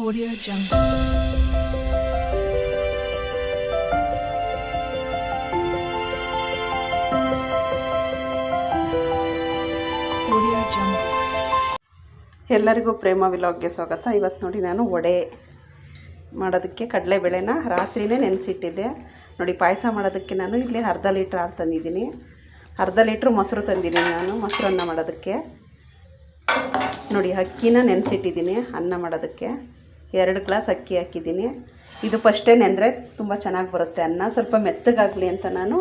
Audio Jungle. ಎಲ್ಲರಿಗೂ ಪ್ರೇಮ ವಿಲಾಗ್ಗೆ ಸ್ವಾಗತ. ಇವತ್ತು ನೋಡಿ ನಾನು ವಡೆ ಮಾಡೋದಕ್ಕೆ ಕಡಲೆಬೇಳೆನ ರಾತ್ರಿನೇ ನೆನೆಸಿಟ್ಟಿದ್ದೆ. ನೋಡಿ ಪಾಯಸ ಮಾಡೋದಕ್ಕೆ ನಾನು ಇಲ್ಲಿ ಅರ್ಧ ಲೀಟ್ರ್ ಹಾಲು ತಂದಿದ್ದೀನಿ. ಅರ್ಧ ಲೀಟ್ರ್ ಮೊಸರು ತಂದಿದ್ದೀನಿ ನಾನು ಮೊಸರನ್ನ ಮಾಡೋದಕ್ಕೆ. ನೋಡಿ ಅಕ್ಕಿನ ನೆನೆಸಿಟ್ಟಿದ್ದೀನಿ ಅನ್ನ ಮಾಡೋದಕ್ಕೆ. ಎರಡು ಗ್ಲಾಸ್ ಅಕ್ಕಿ ಹಾಕಿದ್ದೀನಿ. ಇದು ಫಸ್ಟೇ ನೆಂದರೆ ತುಂಬ ಚೆನ್ನಾಗಿ ಬರುತ್ತೆ ಅನ್ನ. ಸ್ವಲ್ಪ ಮೆತ್ತಗಾಗಲಿ ಅಂತ ನಾನು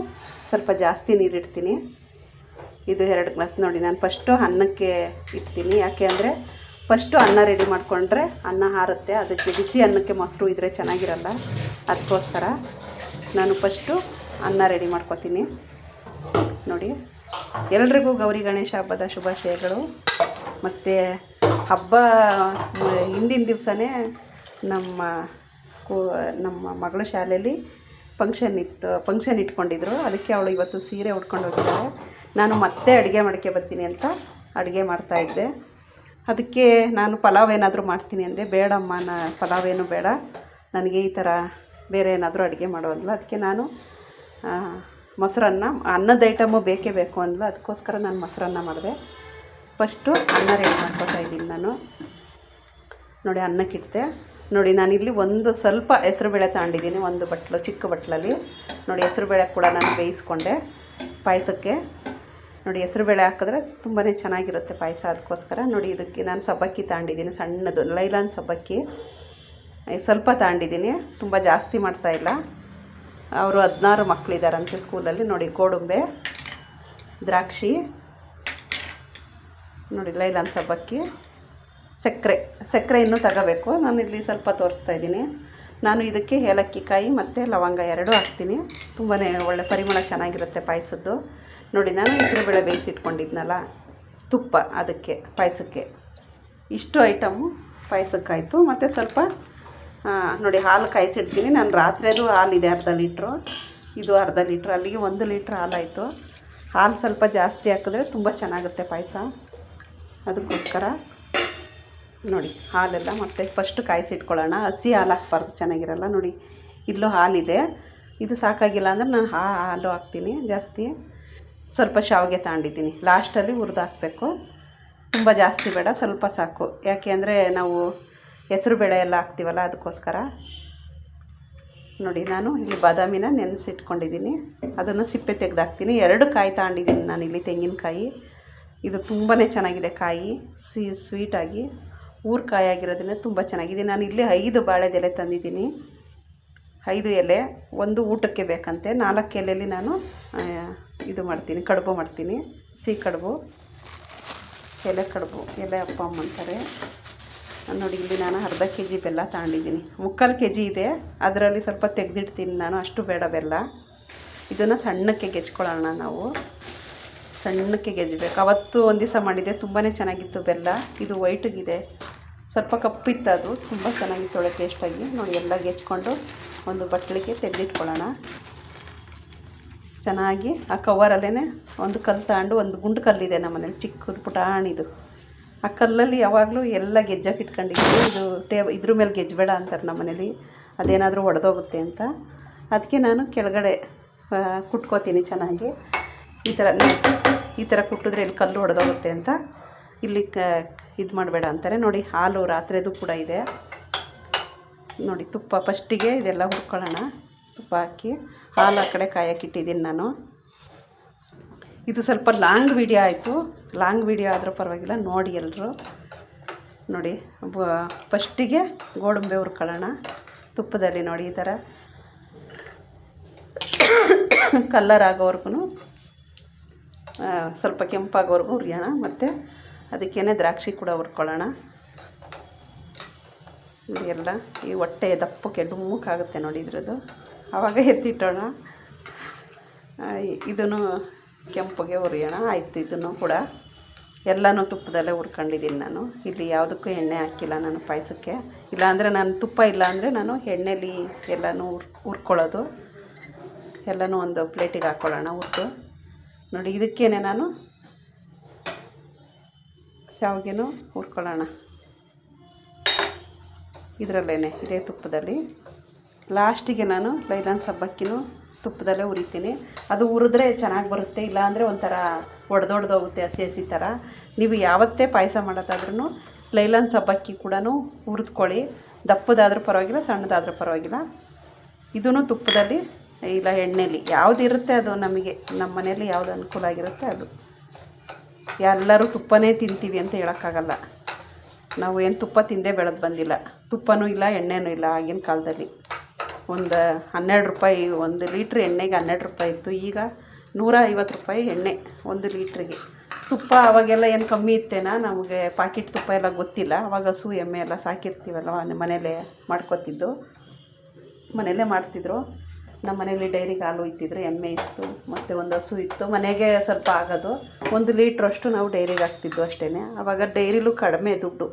ಸ್ವಲ್ಪ ಜಾಸ್ತಿ ನೀರಿಡ್ತೀನಿ ಇದು ಎರಡು ಗ್ಲಾಸ್ ನೋಡಿ, ನಾನು ಫಸ್ಟು ಅನ್ನಕ್ಕೆ ಇಡ್ತೀನಿ. ಯಾಕೆ ಅಂದರೆ ಫಸ್ಟು ಅನ್ನ ರೆಡಿ ಮಾಡಿಕೊಂಡ್ರೆ ಅನ್ನ ಹಾರುತ್ತೆ. ಅದಕ್ಕೆ ಬಿಸಿ ಅನ್ನಕ್ಕೆ ಮೊಸರು ಇದ್ದರೆ ಚೆನ್ನಾಗಿರಲ್ಲ. ಅದಕ್ಕೋಸ್ಕರ ನಾನು ಫಸ್ಟು ಅನ್ನ ರೆಡಿ ಮಾಡ್ಕೊತೀನಿ. ನೋಡಿ, ಎಲ್ರಿಗೂ ಗೌರಿ ಗಣೇಶ ಹಬ್ಬದ ಶುಭಾಶಯಗಳು. ಮತ್ತು ಹಬ್ಬ ಹಿಂದಿನ ದಿವಸನೇ ನಮ್ಮ ಸ್ಕೂ ನಮ್ಮ ಮಗಳ ಶಾಲೆಯಲ್ಲಿ ಫಂಕ್ಷನ್ ಇತ್ತು ಫಂಕ್ಷನ್ ಇಟ್ಕೊಂಡಿದ್ರು. ಅದಕ್ಕೆ ಅವಳು ಇವತ್ತು ಸೀರೆ ಉಟ್ಕೊಂಡು ಹೋಗಿದ್ದಾಳೆ. ನಾನು ಮತ್ತೆ ಅಡುಗೆ ಮಾಡ್ಕೆ ಬರ್ತೀನಿ ಅಂತ ಅಡುಗೆ ಮಾಡ್ತಾಯಿದ್ದೆ ಅದಕ್ಕೆ ನಾನು ಪಲಾವ್ ಏನಾದರೂ ಮಾಡ್ತೀನಿ ಅಂದೆ. ಬೇಡಮ್ಮ, ನಾ ಪಲಾವ್ ಏನು ಬೇಡ. ನನಗೆ ಈ ಥರ ಬೇರೆ ಏನಾದರೂ ಅಡುಗೆ ಮಾಡೋಲ್ಲ ಅದಕ್ಕೆ ನಾನು ಮೊಸರನ್ನ, ಅನ್ನದ ಐಟಮು ಬೇಕೇ ಬೇಕು ಅಂದ್ಲು. ಅದಕ್ಕೋಸ್ಕರ ನಾನು ಮೊಸರನ್ನ ಮಾಡಿದೆ. ಫಸ್ಟು ಅನ್ನ ರೆಡಿ ಮಾಡ್ಕೊತಾ ಇದ್ದೀನಿ ನಾನು. ನೋಡಿ ಅನ್ನಕ್ಕಿಡ್ತೆ ನೋಡಿ ನಾನಿಲ್ಲಿ ಒಂದು ಸ್ವಲ್ಪ ಹೆಸರುಬೇಳೆ ತಗೊಂಡಿದ್ದೀನಿ, ಒಂದು ಬಟ್ಲು, ಚಿಕ್ಕ ಬಟ್ಲಲ್ಲಿ. ನೋಡಿ, ಹೆಸರುಬೇಳೆ ಕೂಡ ನಾನು ಬೇಯಿಸ್ಕೊಂಡೆ ಪಾಯಸಕ್ಕೆ. ನೋಡಿ, ಹೆಸರುಬೇಳೆ ಹಾಕಿದ್ರೆ ತುಂಬಾ ಚೆನ್ನಾಗಿರುತ್ತೆ ಪಾಯಸ ಅದಕ್ಕೋಸ್ಕರ. ನೋಡಿ, ಇದಕ್ಕೆ ನಾನು ಸಬ್ಬಕ್ಕಿ ತಗೊಂಡಿದ್ದೀನಿ, ಸಣ್ಣದು, ಲೈಲಾನ್ ಸಬ್ಬಕ್ಕಿ. ಸ್ವಲ್ಪ ತಗೊಂಡಿದ್ದೀನಿ, ತುಂಬ ಜಾಸ್ತಿ ಮಾಡ್ತಾಯಿಲ್ಲ ಅವರು ಹದಿನಾರು ಮಕ್ಕಳಿದ್ದಾರಂತೆ ಸ್ಕೂಲಲ್ಲಿ. ನೋಡಿ, ಗೋಡುಂಬೆ, ದ್ರಾಕ್ಷಿ, ನೋಡಿ, ಲೈಲಾನ್ ಸಬ್ಬಕ್ಕಿ. ಸಕ್ಕರೆ ಸಕ್ಕರೆ ಇನ್ನೂ ತಗೋಬೇಕು. ನಾನು ಇಲ್ಲಿ ಸ್ವಲ್ಪ ತೋರಿಸ್ತಾ ಇದ್ದೀನಿ. ನಾನು ಇದಕ್ಕೆ ಏಲಕ್ಕಿ ಕಾಯಿ ಮತ್ತು ಲವಂಗ ಎರಡೂ ಹಾಕ್ತೀನಿ. ತುಂಬಾ ಒಳ್ಳೆ ಪರಿಮಳ ಚೆನ್ನಾಗಿರುತ್ತೆ ಪಾಯಸದ್ದು. ನೋಡಿ, ನಾನು ಹೆಸರುಬೇಳೆ ಬೇಯಿಸಿಟ್ಕೊಂಡಿದ್ನಲ್ಲ, ತುಪ್ಪ ಅದಕ್ಕೆ, ಪಾಯಸಕ್ಕೆ. ಇಷ್ಟು ಐಟಮು ಪಾಯಸಕ್ಕಾಯಿತು. ಮತ್ತು ಸ್ವಲ್ಪ ನೋಡಿ, ಹಾಲು ಕಾಯಿಸಿಡ್ತೀನಿ. ನಾನು ರಾತ್ರಿದು ಹಾಲಿದೆ ಅರ್ಧ ಲೀಟ್ರು. ಇದು ಅರ್ಧ ಲೀಟ್ರ್. ಅಲ್ಲಿಗೆ ಒಂದು ಲೀಟ್ರ್ ಹಾಲಾಯಿತು. ಹಾಲು ಸ್ವಲ್ಪ ಜಾಸ್ತಿ ಹಾಕಿದ್ರೆ ತುಂಬ ಚೆನ್ನಾಗುತ್ತೆ ಪಾಯಸ. ಅದಕ್ಕೋಸ್ಕರ ನೋಡಿ, ಹಾಲೆಲ್ಲ ಮತ್ತೆ ಫಸ್ಟ್ ಕಾಯಿಸಿಟ್ಕೊಳ್ಳೋಣ. ಹಸಿ ಹಾಲು ಹಾಕ್ಬಾರ್ದು, ಚೆನ್ನಾಗಿರಲ್ಲ ನೋಡಿ. ಇಲ್ಲೂ ಹಾಲಿದೆ. ಇದು ಸಾಕಾಗಿಲ್ಲ ಅಂದರೆ ನಾನು ಹಾ ಹಾಲು ಹಾಕ್ತೀನಿ, ಜಾಸ್ತಿ. ಸ್ವಲ್ಪ ಶಾವಿಗೆ ತಗೊಂಡಿದ್ದೀನಿ. ಲಾಸ್ಟಲ್ಲಿ ಹುರಿದು ಹಾಕಬೇಕು. ತುಂಬ ಜಾಸ್ತಿ ಬೇಡ, ಸ್ವಲ್ಪ ಸಾಕು. ಯಾಕೆ ಅಂದರೆ ನಾವು ಹೆಸರು ಬೇಳೆ ಎಲ್ಲ ಹಾಕ್ತೀವಲ್ಲ, ಅದಕ್ಕೋಸ್ಕರ. ನೋಡಿ, ನಾನು ಇಲ್ಲಿ ಬಾದಾಮಿನ ನೆನೆಸಿಟ್ಕೊಂಡಿದ್ದೀನಿ. ಅದನ್ನು ಸಿಪ್ಪೆ ತೆಗೆದಾಕ್ತೀನಿ. ಎರಡು ಕಾಯಿ ತಗೊಂಡಿದ್ದೀನಿ ನಾನು ಇಲ್ಲಿ ತೆಂಗಿನಕಾಯಿ. ಇದು ತುಂಬಾ ಚೆನ್ನಾಗಿದೆ ಕಾಯಿ, ಸಿ ಸ್ವೀಟಾಗಿ ಊರು ಕಾಯಿ ಆಗಿರೋದ್ರಿಂದ ತುಂಬ ಚೆನ್ನಾಗಿದೆ. ನಾನು ಇಲ್ಲಿ ಐದು ಬಾಳೆದೆಲೆ ತಂದಿದ್ದೀನಿ. ಐದು ಎಲೆ, ಒಂದು ಊಟಕ್ಕೆ ಬೇಕಂತೆ. ನಾಲ್ಕು ಎಲೆಯಲ್ಲಿ ನಾನು ಇದು ಮಾಡ್ತೀನಿ, ಕಡುಬು ಮಾಡ್ತೀನಿ. ಸಿಹಿ ಕಡುಬು, ಎಲೆ ಕಡುಬು, ಎಲೆ ಅಪ್ಪ ಅಮ್ಮ ಅಂತಾರೆ. ನೋಡಿ, ಇಲ್ಲಿ ನಾನು ಅರ್ಧ ಕೆ ಜಿ ಬೆಲ್ಲ ತಗೊಂಡಿದ್ದೀನಿ. ಮುಕ್ಕಾಲು ಕೆ ಜಿ ಇದೆ. ಅದರಲ್ಲಿ ಸ್ವಲ್ಪ ತೆಗೆದಿಡ್ತೀನಿ ನಾನು, ಅಷ್ಟು ಬೇಡ ಬೆಲ್ಲ. ಇದನ್ನು ಸಣ್ಣಕ್ಕೆ ಗೆಚ್ಕೊಳ್ಳೋಣ ನಾವು. ಸಣ್ಣಕ್ಕೆ ಗೆಜ್ಬೇಕು ಅವತ್ತು ಒಂದು ದಿವಸ ಮಾಡಿದ್ದೆ ತುಂಬಾ ಚೆನ್ನಾಗಿತ್ತು ಬೆಲ್ಲ. ಇದು ವೈಟಿಗಿದೆ ಸ್ವಲ್ಪ ಕಪ್ಪಿತ್ತು ಅದು, ತುಂಬ ಚೆನ್ನಾಗಿತ್ತು ಒಳ್ಳೆ ಟೇಸ್ಟಾಗಿ ನೋಡಿ, ಎಲ್ಲ ಗೆಚ್ಕೊಂಡು ಒಂದು ಬಟ್ಟಲಿಗೆ ತೆಗೆದಿಟ್ಕೊಳ್ಳೋಣ. ಚೆನ್ನಾಗಿ ಆ ಕವರಲ್ಲೇ ಒಂದು ಕಲ್ಲು ತಗೊಂಡು ಒಂದು ಗುಂಡು ಕಲ್ಲಿದೆ ನಮ್ಮ ಮನೇಲಿ, ಚಿಕ್ಕದು, ಪುಟಾಣಿದು. ಆ ಕಲ್ಲಲ್ಲಿ ಯಾವಾಗಲೂ ಎಲ್ಲ ಗೆಜ್ಜಕ್ಕೆ ಇಟ್ಕೊಂಡಿದ್ದೀವಿ ಇದು ಟೇಬ್, ಇದ್ರ ಮೇಲೆ ಗೆಜ್ಜಬೇಡ ಅಂತಾರೆ ನಮ್ಮ ಮನೇಲಿ. ಅದೇನಾದರೂ ಒಡೆದೋಗುತ್ತೆ ಅಂತ. ಅದಕ್ಕೆ ನಾನು ಕೆಳಗಡೆ ಕುಟ್ಕೋತೀನಿ ಚೆನ್ನಾಗಿ. ಈ ಥರ ಈ ಥರ ಕುಟ್ಟಿದ್ರೆ ಇಲ್ಲಿ ಕಲ್ಲು ಹೊಡೆದೋಗುತ್ತೆ ಅಂತ ಇಲ್ಲಿ ಕ ಇದು ಮಾಡಬೇಡ ಅಂತಾರೆ. ನೋಡಿ, ಹಾಲು ರಾತ್ರಿದು ಕೂಡ ಇದೆ. ನೋಡಿ, ತುಪ್ಪ ಫಸ್ಟಿಗೆ ಇದೆಲ್ಲ ಹುರ್ಕೊಳ್ಳೋಣ. ತುಪ್ಪ ಹಾಕಿ ಹಾಲು ಆ ಕಡೆ ಕಾಯಕ್ಕಿಟ್ಟಿದ್ದೀನಿ ನಾನು. ಇದು ಸ್ವಲ್ಪ ಲಾಂಗ್ ವಿಡಿಯೋ ಆಯಿತು. ಲಾಂಗ್ ವಿಡಿಯೋ ಆದರೂ ಪರವಾಗಿಲ್ಲ, ನೋಡಿ ಎಲ್ಲರೂ. ನೋಡಿ ಫಸ್ಟಿಗೆ ಗೋಡಂಬೆ ಹುರ್ಕೊಳ್ಳೋಣ. ತುಪ್ಪದಲ್ಲಿ ನೋಡಿ ಈ ಥರ. ಕಲ್ಲರ್ ಆಗೋವರೆಗೂ ಸ್ವಲ್ಪ ಕೆಂಪಾಗೋವರೆಗೂ ಹುರಿಯೋಣ. ಮತ್ತು ಅದಕ್ಕೇನೆ ದ್ರಾಕ್ಷಿ ಕೂಡ ಹುರ್ಕೊಳ್ಳೋಣ. ಎಲ್ಲ, ಈ ಹೊಟ್ಟೆ ದಪ್ಪಕ್ಕೆ ಡುಮ್ಮಕ್ಕಾಗುತ್ತೆ ನೋಡಿ ಇದ್ರದ್ದು. ಆವಾಗ ಎತ್ತಿಟ್ಟೋಣ. ಇದನ್ನು ಕೆಂಪಗೆ ಹುರಿಯೋಣ. ಆಯಿತು, ಇದನ್ನು ಕೂಡ ಎಲ್ಲನೂ ತುಪ್ಪದಲ್ಲೇ ಹುರ್ಕೊಂಡಿದ್ದೀನಿ ನಾನು. ಇಲ್ಲಿ ಯಾವುದಕ್ಕೂ ಎಣ್ಣೆ ಹಾಕಿಲ್ಲ ನಾನು ಪಾಯಸಕ್ಕೆ. ಇಲ್ಲಾಂದರೆ ನಾನು ತುಪ್ಪ ಇಲ್ಲ ಅಂದರೆ ನಾನು ಎಣ್ಣೆಲಿ ಎಲ್ಲನೂ ಹುರ್, ಹುರ್ಕೊಳ್ಳೋದು. ಎಲ್ಲನೂ ಒಂದು ಪ್ಲೇಟಿಗೆ ಹಾಕ್ಕೊಳ್ಳೋಣ ಹುರ್ದು. ನೋಡಿ, ಇದಕ್ಕೇನೆ ನಾನು ಶಾವಿಗೆನೂ ಹುರ್ಕೊಳ್ಳೋಣ. ಇದರಲ್ಲೇ ಇದೇ ತುಪ್ಪದಲ್ಲಿ. ಲಾಸ್ಟಿಗೆ ನಾನು ಲೈಲಾನ್ ಸಬ್ಬಕ್ಕಿನೂ ತುಪ್ಪದಲ್ಲೇ ಉರಿತೀನಿ ಅದು ಉರಿದ್ರೆ ಚೆನ್ನಾಗಿ ಬರುತ್ತೆ, ಇಲ್ಲಾಂದರೆ ಒಂಥರ ಒಡೆದೊಡ್ದೋಗುತ್ತೆ, ಹಸಿ ಹಸಿ ಥರ. ನೀವು ಯಾವತ್ತೇ ಪಾಯಸ ಮಾಡೋದಾದ್ರೂ ಲೈಲಾನ್ ಸಬ್ಬಕ್ಕಿ ಕೂಡ ಹುರಿದ್ಕೊಳ್ಳಿ. ದಪ್ಪದಾದರೂ ಪರವಾಗಿಲ್ಲ, ಸಣ್ಣದಾದರೂ ಪರವಾಗಿಲ್ಲ. ಇದೂ ತುಪ್ಪದಲ್ಲಿ ಇಲ್ಲ, ಎಣ್ಣೆಲಿ. ಯಾವ್ದು ಇರುತ್ತೆ ಅದು ನಮಗೆ? ನಮ್ಮ ಮನೇಲಿ ಯಾವುದು ಅನುಕೂಲ ಆಗಿರುತ್ತೆ ಅದು. ಎಲ್ಲರೂ ತುಪ್ಪನೇ ತಿಂತೀವಿ ಅಂತ ಹೇಳೋಕ್ಕಾಗಲ್ಲ. ನಾವು ಏನು ತುಪ್ಪ ತಿಂದೇ ಬೆಳೆದು ಬಂದಿಲ್ಲ. ತುಪ್ಪನೂ ಇಲ್ಲ, ಎಣ್ಣೆನೂ ಇಲ್ಲ ಆಗಿನ ಕಾಲದಲ್ಲಿ. ಒಂದು ಹನ್ನೆರಡು ರೂಪಾಯಿ, ಒಂದು ಲೀಟ್ರ್ ಎಣ್ಣೆಗೆ ಹನ್ನೆರಡು ರೂಪಾಯಿ ಇತ್ತು. ಈಗ ನೂರ ಐವತ್ತು ರೂಪಾಯಿ ಎಣ್ಣೆ ಒಂದು ಲೀಟ್ರಿಗೆ. ತುಪ್ಪ ಅವಾಗೆಲ್ಲ ಏನು ಕಮ್ಮಿ ಇತ್ತೇನಾ? ನಮಗೆ ಪಾಕಿಟ್ ತುಪ್ಪ ಎಲ್ಲ ಗೊತ್ತಿಲ್ಲ. ಅವಾಗ ಹಸು, ಎಮ್ಮೆ ಎಲ್ಲ ಸಾಕಿರ್ತೀವಲ್ಲ ಮನೇಲೇ ಮಾಡ್ಕೊತಿದ್ದು. ಮನೆಯಲ್ಲೇ ಮಾಡ್ತಿದ್ರು. ನಮ್ಮ ಮನೇಲಿ ಡೈರಿಗೆ ಹಾಲು ಇತ್ತಿದ್ರು ಎಮ್ಮೆ ಇತ್ತು, ಮತ್ತು ಒಂದು ಹಸು ಇತ್ತು. ಮನೆಗೆ ಸ್ವಲ್ಪ ಆಗೋದು. ಒಂದು ಲೀಟ್ರಷ್ಟು ನಾವು ಡೈರಿಗೆ ಹಾಕ್ತಿದ್ದು ಅಷ್ಟೇ. ಆವಾಗ ಡೈರಿಲೂ ಕಡಿಮೆ ದುಡ್ಡು.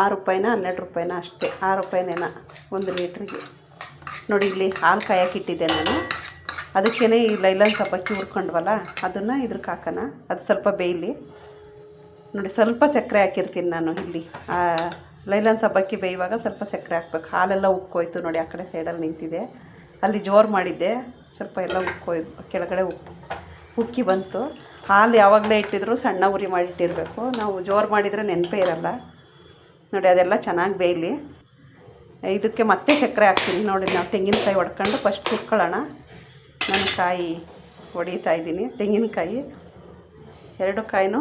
ಆರು ರೂಪಾಯಿನ, ಹನ್ನೆರಡು ರೂಪಾಯಿನ ಅಷ್ಟೇ. ಆರು ರೂಪಾಯಿನೇನ ಒಂದು ಲೀಟ್ರಿಗೆ. ನೋಡಿ, ಇಲ್ಲಿ ಹಾಲು ಕಾಯಕ್ಕೆ ಇಟ್ಟಿದ್ದೆ ನಾನು. ಅದಕ್ಕೇ ಈ ಲೈಲನ್ ಸಬ್ಬಕ್ಕಿ ಹುರ್ಕೊಂಡ್ವಲ್ಲ, ಅದನ್ನು ಇದ್ರಕ್ಕೆ ಹಾಕೋಣ. ಅದು ಸ್ವಲ್ಪ ಬೇಯಲಿ. ನೋಡಿ, ಸ್ವಲ್ಪ ಸಕ್ಕರೆ ಹಾಕಿರ್ತೀನಿ ನಾನು ಇಲ್ಲಿ. ಲೈಲಾನ್ ಸಬ್ಬಕ್ಕಿ ಬೇಯುವಾಗ ಸ್ವಲ್ಪ ಸಕ್ಕರೆ ಹಾಕ್ಬೇಕು. ಹಾಲೆಲ್ಲ ಉಕ್ಕೋಯ್ತು ನೋಡಿ, ಆ ಕಡೆ ಸೈಡಲ್ಲಿ ನಿಂತಿದೆ. ಅಲ್ಲಿ ಜೋರು ಮಾಡಿದ್ದೆ. ಸ್ವಲ್ಪ ಎಲ್ಲ ಉಕ್ಕೋಯ್ ಕೆಳಗಡೆ ಉಕ್ಕಿ ಬಂತು. ಹಾಲು ಯಾವಾಗಲೇ ಇಟ್ಟಿದ್ರು ಸಣ್ಣ ಉರಿ ಮಾಡಿಟ್ಟಿರಬೇಕು ನಾವು ಜೋರು ಮಾಡಿದರೆ ನೆನಪೇ ಇರಲ್ಲ. ನೋಡಿ, ಅದೆಲ್ಲ ಚೆನ್ನಾಗಿ ಬೇಯಲಿ. ಇದಕ್ಕೆ ಮತ್ತೆ ಸಕ್ಕರೆ ಹಾಕ್ತೀನಿ. ನೋಡಿ, ನಾವು ತೆಂಗಿನಕಾಯಿ ಹೊಡ್ಕೊಂಡು ಫಸ್ಟ್ ಕುಟ್ಕೊಳ್ಳೋಣ ನಾನು ಕಾಯಿ ಹೊಡಿತಾ ಇದ್ದೀನಿ. ತೆಂಗಿನಕಾಯಿ ಎರಡು ಕಾಯಿನೂ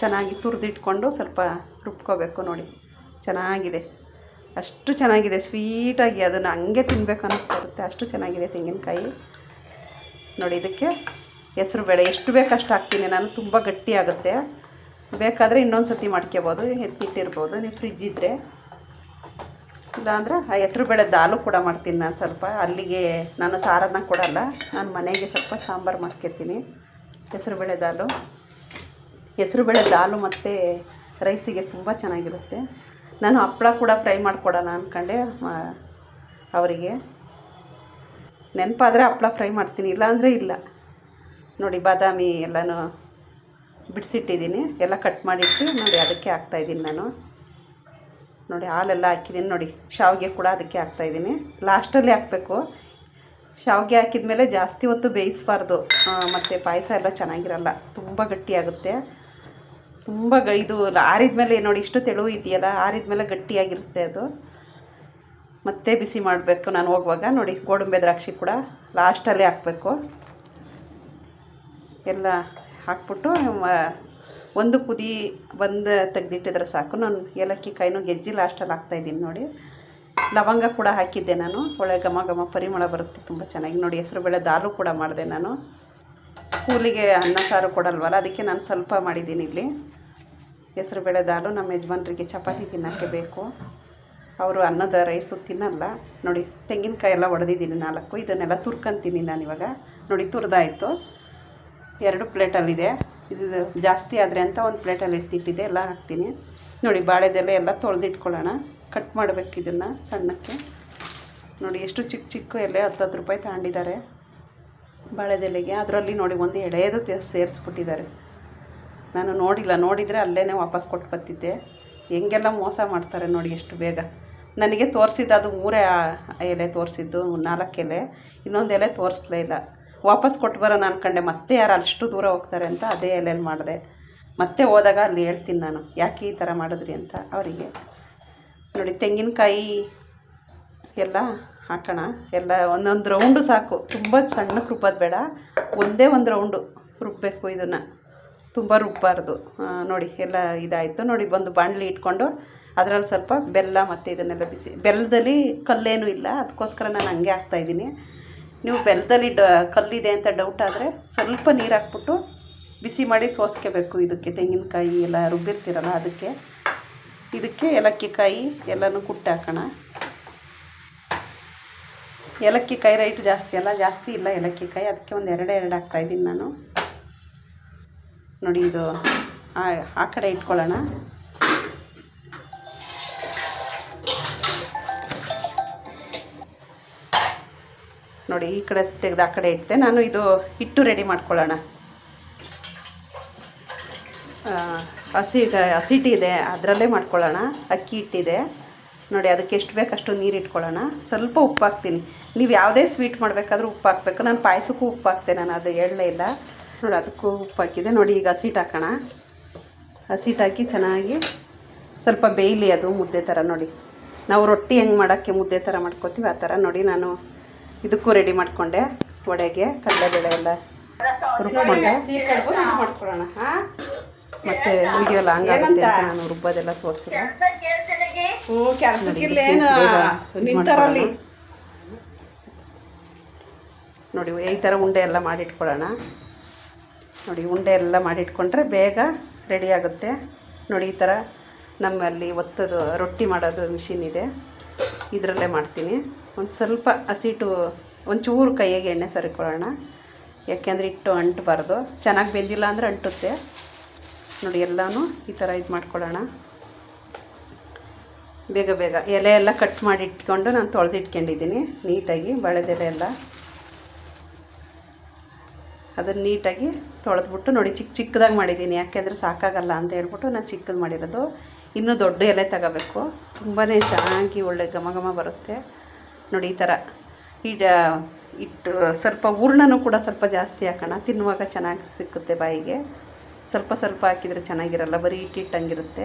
ಚೆನ್ನಾಗಿ ತುರಿದಿಟ್ಕೊಂಡು ಸ್ವಲ್ಪ ರುಬ್ಕೋಬೇಕು ನೋಡಿ. ಚೆನ್ನಾಗಿದೆ. ಅಷ್ಟು ಚೆನ್ನಾಗಿದೆ, ಸ್ವೀಟಾಗಿ ಅದನ್ನು ಹಂಗೆ ತಿನ್ನಬೇಕು ಅನ್ನಿಸ್ತಾ ಅಷ್ಟು ಚೆನ್ನಾಗಿದೆ ತೆಂಗಿನಕಾಯಿ. ನೋಡಿ, ಇದಕ್ಕೆ ಹೆಸರು ಬೇಳೆ. ಎಷ್ಟು ಬೇಕು ಅಷ್ಟು ಹಾಕ್ತೀನಿ. ನಾನು ತುಂಬ ಗಟ್ಟಿ ಆಗುತ್ತೆ. ಬೇಕಾದರೆ ಇನ್ನೊಂದು ಸತಿ ಮಾಡ್ಕೋಬೋದು. ಎತ್ತಿಟ್ಟಿರ್ಬೋದು. ನೀವು ಫ್ರಿಜ್ ಇದ್ದರೆ ಇಲ್ಲಾಂದರೆ ಆ ಹೆಸರು ಬೇಳೆ ದಾಲು ಕೂಡ ಮಾಡ್ತೀನಿ ನಾನು ಸ್ವಲ್ಪ. ಅಲ್ಲಿಗೆ ನಾನು ಸಾರನ್ನ ಕೊಡಲ್ಲ. ನಾನು ಮನೆಗೆ ಸ್ವಲ್ಪ ಸಾಂಬಾರು ಮಾಡ್ಕೊತೀನಿ. ಹೆಸರುಬೇಳೆ ದಾಲು. ಹೆಸರುಬೇಳೆ ದಾಲು ಮತ್ತು ರೈಸಿಗೆ ತುಂಬ ಚೆನ್ನಾಗಿರುತ್ತೆ. ನಾನು ಹಪ್ಪಳ ಕೂಡ ಫ್ರೈ ಮಾಡಿಕೊಡೋಣ ಅಂದ್ಕೊಂಡೆ ಅವರಿಗೆ. ನೆನಪಾದರೆ ಹಪ್ಪಳ ಫ್ರೈ ಮಾಡ್ತೀನಿ, ಇಲ್ಲಾಂದರೆ ಇಲ್ಲ. ನೋಡಿ, ಬಾದಾಮಿ ಎಲ್ಲನೂ ಬಿಡಿಸಿಟ್ಟಿದ್ದೀನಿ, ಎಲ್ಲ ಕಟ್ ಮಾಡಿಟ್ಟು ನೋಡಿ ಅದಕ್ಕೆ ಹಾಕ್ತಾಯಿದ್ದೀನಿ ನಾನು. ನೋಡಿ, ಹಾಲೆಲ್ಲ ಹಾಕಿದ್ದೀನಿ, ನೋಡಿ, ಶಾವಿಗೆ ಕೂಡ ಅದಕ್ಕೆ ಹಾಕ್ತಾಯಿದ್ದೀನಿ ಲಾಸ್ಟಲ್ಲಿ ಹಾಕಬೇಕು. ಶಾವಿಗೆ ಹಾಕಿದ ಮೇಲೆ ಜಾಸ್ತಿ ಹೊತ್ತು ಬೇಯಿಸಬಾರ್ದು. ಮತ್ತು ಪಾಯಸ ಎಲ್ಲ ಚೆನ್ನಾಗಿರಲ್ಲ, ತುಂಬ ಗಟ್ಟಿಯಾಗುತ್ತೆ. ತುಂಬ ಗ ಇದು ಆರಿದ್ಮೇಲೆ ನೋಡಿ ಇಷ್ಟು ತೆಳು ಇದೆಯಲ್ಲ ಆರಿದ್ಮೇಲೆ ಗಟ್ಟಿಯಾಗಿರುತ್ತೆ ಅದು. ಮತ್ತೆ ಬಿಸಿ ಮಾಡಬೇಕು ನಾನು ಹೋಗುವಾಗ. ನೋಡಿ, ಗೋಡಂಬಿ ದ್ರಾಕ್ಷಿ ಕೂಡ ಲಾಸ್ಟಲ್ಲೇ ಹಾಕಬೇಕು. ಎಲ್ಲ ಹಾಕ್ಬಿಟ್ಟು ಒಂದು ಕುದಿ ಬಂದು ತೆಗೆದಿಟ್ಟಿದ್ರೆ ಸಾಕು. ನಾನು ಏಲಕ್ಕಿ ಕಾಯಿನೂ ಗೆಜ್ಜಿ ಲಾಸ್ಟಲ್ಲಿ ಹಾಕ್ತಾಯಿದ್ದೀನಿ ನೋಡಿ. ಲವಂಗ ಕೂಡ ಹಾಕಿದ್ದೆ ನಾನು. ಒಳ್ಳೆ ಘಮ ಘಮ ಪರಿಮಳ ಬರುತ್ತೆ ತುಂಬ ಚೆನ್ನಾಗಿ. ನೋಡಿ, ಹೆಸರು ಬೇಳೆ ದಾಲು ಕೂಡ ಮಾಡಿದೆ ನಾನು. ಕೂಲಿಗೆ ಅನ್ನ ಸಾರು ಕೊಡಲ್ವಲ್ಲ, ಅದಕ್ಕೆ ನಾನು ಸ್ವಲ್ಪ ಮಾಡಿದ್ದೀನಿ ಇಲ್ಲಿ. ಹೆಸರುಬೇಳೆ ದಾಲು ನಮ್ಮ ಯಜಮಾನ್ರಿಗೆ ಚಪಾತಿ ತಿನ್ನೋಕ್ಕೆ ಬೇಕು. ಅವರು ಅನ್ನದ ರೈಸು ತಿನ್ನಲ್ಲ. ನೋಡಿ, ತೆಂಗಿನಕಾಯಿ ಎಲ್ಲ ಒಡೆದಿದ್ದೀನಿ ನಾಲ್ಕು. ಇದನ್ನೆಲ್ಲ ತುರ್ಕೊಂತೀನಿ ನಾನು ಇವಾಗ. ನೋಡಿ, ತುರಿದಾಯಿತು. ಎರಡು ಪ್ಲೇಟಲ್ಲಿದೆ. ಇದು ಜಾಸ್ತಿ ಆದರೆ ಅಂತ ಒಂದು ಪ್ಲೇಟಲ್ಲಿ ಎತ್ತಿಟ್ಟಿದೆ ಎಲ್ಲ ಹಾಕ್ತೀನಿ. ನೋಡಿ, ಬಾಳೆದೆಲೆ ಎಲ್ಲ ತೊಳೆದಿಟ್ಕೊಳ್ಳೋಣ. ಕಟ್ ಮಾಡಬೇಕು ಇದನ್ನು ಸಣ್ಣಕ್ಕೆ. ನೋಡಿ, ಎಷ್ಟು ಚಿಕ್ಕ ಚಿಕ್ಕ ಎಲೆ ಹತ್ತು ಹತ್ತು ರೂಪಾಯಿ ತಗೊಂಡಿದ್ದಾರೆ. ಬಾಳೆದೆಲೆಗೆ. ಅದರಲ್ಲಿ ನೋಡಿ, ಒಂದು ಎಳೆಯದು ಸೇರಿಸ್ಬಿಟ್ಟಿದ್ದಾರೆ. ನಾನು ನೋಡಿಲ್ಲ, ನೋಡಿದರೆ ಅಲ್ಲೇ ವಾಪಸ್ ಕೊಟ್ಟು ಬರ್ತಿದ್ದೆ. ಹೆಂಗೆಲ್ಲ ಮೋಸ ಮಾಡ್ತಾರೆ ನೋಡಿ ಎಷ್ಟು ಬೇಗ. ನನಗೆ ತೋರಿಸಿದ್ದು ಅದು ಮೂರೇ ಎಲೆ ತೋರಿಸಿದ್ದು, ನಾಲ್ಕು ಎಲೆ. ಇನ್ನೊಂದು ಎಲೆ ತೋರಿಸ್ಲೇ ಇಲ್ಲ. ವಾಪಸ್ ಕೊಟ್ಟು ಬರೋಣ ಅಂದ್ಕೊಂಡೆ ಮತ್ತೆ ಯಾರು ಅಷ್ಟು ದೂರ ಹೋಗ್ತಾರೆ ಅಂತ ಅದೇ ಎಲೆಯಲ್ಲಿ ಮಾಡಿದೆ. ಮತ್ತೆ ಹೋದಾಗ ಅಲ್ಲಿ ಹೇಳ್ತೀನಿ ನಾನು, ಯಾಕೆ ಈ ಥರ ಮಾಡಿದ್ರಿ ಅಂತ ಅವರಿಗೆ. ನೋಡಿ, ತೆಂಗಿನಕಾಯಿ ಎಲ್ಲ ಹಾಕೋಣ. ಎಲ್ಲ ಒಂದೊಂದು ರೌಂಡು ಸಾಕು. ತುಂಬ ಸಣ್ಣಕ್ಕೆ ರುಬ್ಬೋದು ಬೇಡ. ಒಂದೇ ಒಂದು ರೌಂಡು ರುಬ್ಬಬೇಕು ಇದನ್ನು. ತುಂಬ ರುಬ್ಬಾರ್ದು. ನೋಡಿ, ಎಲ್ಲ ಇದಾಯಿತು. ನೋಡಿ, ಬಂದು ಬಾಣಲಿ ಇಟ್ಕೊಂಡು ಅದರಲ್ಲಿ ಸ್ವಲ್ಪ ಬೆಲ್ಲ ಮತ್ತು ಇದನ್ನೆಲ್ಲ ಬಿಸಿ ಬೆಲ್ಲದಲ್ಲಿ ಕಲ್ಲೇನೂ ಇಲ್ಲ. ಅದಕ್ಕೋಸ್ಕರ ನಾನು ಹಂಗೆ ಹಾಕ್ತಾಯಿದ್ದೀನಿ ನೀವು ಬೆಲ್ಲದಲ್ಲಿ ಡ ಕಲ್ಲಿದೆ ಅಂತ ಡೌಟ್ ಆದರೆ ಸ್ವಲ್ಪ ನೀರು ಹಾಕ್ಬಿಟ್ಟು ಬಿಸಿ ಮಾಡಿ ಸೋಸ್ಕೋಬೇಕು ಇದಕ್ಕೆ ತೆಂಗಿನಕಾಯಿ ಎಲ್ಲ ರುಬ್ಬಿರ್ತೀರಲ್ಲ ಅದಕ್ಕೆ. ಇದಕ್ಕೆ ಏಲಕ್ಕಿ ಕಾಯಿ ಎಲ್ಲನೂ ಕುಟ್ಟಿ ಹಾಕೋಣ. ಏಲಕ್ಕಿ ಕಾಯಿ ರೈಟ್ ಜಾಸ್ತಿ ಅಲ್ಲ. ಜಾಸ್ತಿ ಇಲ್ಲ ಏಲಕ್ಕಿ ಕಾಯಿ ಅದಕ್ಕೆ ಒಂದು ಎರಡು ಎರಡು ಹಾಕ್ತಾಯಿದ್ದೀನಿ ನಾನು. ನೋಡಿ ಇದು ಆ ಕಡೆ ಇಟ್ಕೊಳ್ಳೋಣ. ನೋಡಿ, ಈ ಕಡೆ ತೆಗೆದು ಆ ಕಡೆ ಇಟ್ಟೆ. ನಾನು ಇದು ಹಿಟ್ಟು ರೆಡಿ ಮಾಡ್ಕೊಳ್ಳೋಣ. ಹಸಿ ಹಸಿಟ್ಟು ಇದೆ, ಅದರಲ್ಲೇ ಮಾಡ್ಕೊಳ್ಳೋಣ. ಅಕ್ಕಿ ಹಿಟ್ಟಿದೆ. ನೋಡಿ, ಅದಕ್ಕೆ ಎಷ್ಟು ಬೇಕು ಅಷ್ಟು ನೀರು ಇಟ್ಕೊಳ್ಳೋಣ. ಸ್ವಲ್ಪ ಉಪ್ಪು ಹಾಕ್ತೀನಿ. ನೀವು ಯಾವುದೇ ಸ್ವೀಟ್ ಮಾಡಬೇಕಾದ್ರೂ ಉಪ್ಪು ಹಾಕಬೇಕು. ನಾನು ಪಾಯಸಕ್ಕೂ ಉಪ್ಪು ಹಾಕ್ತೆ, ನಾನು ಅದು ಹೇಳಲೇ ಇಲ್ಲ. ನೋಡಿ ಅದಕ್ಕೂ ಉಪ್ಪು ಹಾಕಿದೆ. ನೋಡಿ ಈಗ ಹಸಿಟ್ಟು ಹಾಕೋಣ. ಹಸಿಟ್ಟು ಹಾಕಿ ಚೆನ್ನಾಗಿ ಸ್ವಲ್ಪ ಬೇಯಲಿ ಅದು ಮುದ್ದೆ ಥರ ನೋಡಿ. ನಾವು ರೊಟ್ಟಿ ಹೆಂಗೆ ಮಾಡೋಕ್ಕೆ ಮುದ್ದೆ ಥರ ಮಾಡ್ಕೊತೀವಿ ಆ ಥರ ನೋಡಿ ನಾನು ಇದಕ್ಕೂ ರೆಡಿ ಮಾಡಿಕೊಂಡೆ ವಡೆಗೆ ಕಡಲೆಬೇಳೆ ಎಲ್ಲ ರುಬ್ಕೊಂಡೆ. ಮಾಡ್ಕೊಳ್ಳೋಣ ಹಾಂ ಮತ್ತೆ ವಿಡಿಯೋ ಲಾಂಗ್ ಆಗುತ್ತೆ ನಾನು ರುಬ್ಬೋದೆಲ್ಲ ತೋರಿಸಿಲ್ಲ. ಹ್ಞೂ ನೋಡಿ ಈ ಥರ ಉಂಡೆ ಎಲ್ಲ ಮಾಡಿಟ್ಕೊಳ್ಳೋಣ. ನೋಡಿ, ಉಂಡೆ ಎಲ್ಲ ಮಾಡಿಟ್ಕೊಂಡ್ರೆ ಬೇಗ ರೆಡಿ ಆಗುತ್ತೆ. ನೋಡಿ, ಈ ಥರ ನಮ್ಮಲ್ಲಿ ಒತ್ತದು, ರೊಟ್ಟಿ ಮಾಡೋದು ಮಿಷಿನ್ ಇದೆ. ಇದರಲ್ಲೇ ಮಾಡ್ತೀನಿ. ಒಂದು ಸ್ವಲ್ಪ ಹಸಿಟ್ಟು ಒಂಚೂರು ಕೈಯಾಗೆ ಎಣ್ಣೆ ಸರಿಕೊಳ್ಳೋಣ. ಯಾಕೆಂದರೆ ಇಟ್ಟು ಅಂಟಬಾರ್ದು. ಚೆನ್ನಾಗಿ ಬೆಂದಿಲ್ಲ ಅಂದರೆ ಅಂಟುತ್ತೆ. ನೋಡಿ, ಎಲ್ಲನೂ ಈ ಥರ ಇದು ಮಾಡ್ಕೊಳ್ಳೋಣ. ಬೇಗ ಬೇಗ ಎಲೆ ಎಲ್ಲ ಕಟ್ ಮಾಡಿ ಇಟ್ಕೊಂಡು ನಾನು ತೊಳೆದಿಟ್ಕೊಂಡಿದ್ದೀನಿ. ನೀಟಾಗಿ, ಬಳೆದೆಲೆ ಎಲ್ಲ. ಅದನ್ನು ನೀಟಾಗಿ ತೊಳೆದ್ಬಿಟ್ಟು ನೋಡಿ ಚಿಕ್ಕ ಚಿಕ್ಕದಾಗಿ ಮಾಡಿದ್ದೀನಿ. ಯಾಕೆಂದರೆ ಸಾಕಾಗಲ್ಲ ಅಂತ ಹೇಳ್ಬಿಟ್ಟು ನಾನು ಚಿಕ್ಕದು ಮಾಡಿರೋದು. ಇನ್ನೂ ದೊಡ್ಡ ಎಲೆ ತಗೋಬೇಕು. ತುಂಬಾ ಚೆನ್ನಾಗಿ ಒಳ್ಳೆ ಘಮ ಘಮ ಬರುತ್ತೆ. ನೋಡಿ ಈ ಥರ. ಇಡ ಇಟ್ಟು ಸ್ವಲ್ಪ ಹೂರ್ಣನೂ ಕೂಡ ಸ್ವಲ್ಪ ಜಾಸ್ತಿ ಹಾಕೋಣ. ತಿನ್ನುವಾಗ ಚೆನ್ನಾಗಿ ಸಿಕ್ಕುತ್ತೆ ಬಾಯಿಗೆ. ಸ್ವಲ್ಪ ಸ್ವಲ್ಪ ಹಾಕಿದರೆ ಚೆನ್ನಾಗಿರಲ್ಲ. ಬರೀ ಇಟ್ಟಿಟ್ಟಂಗಿರುತ್ತೆ.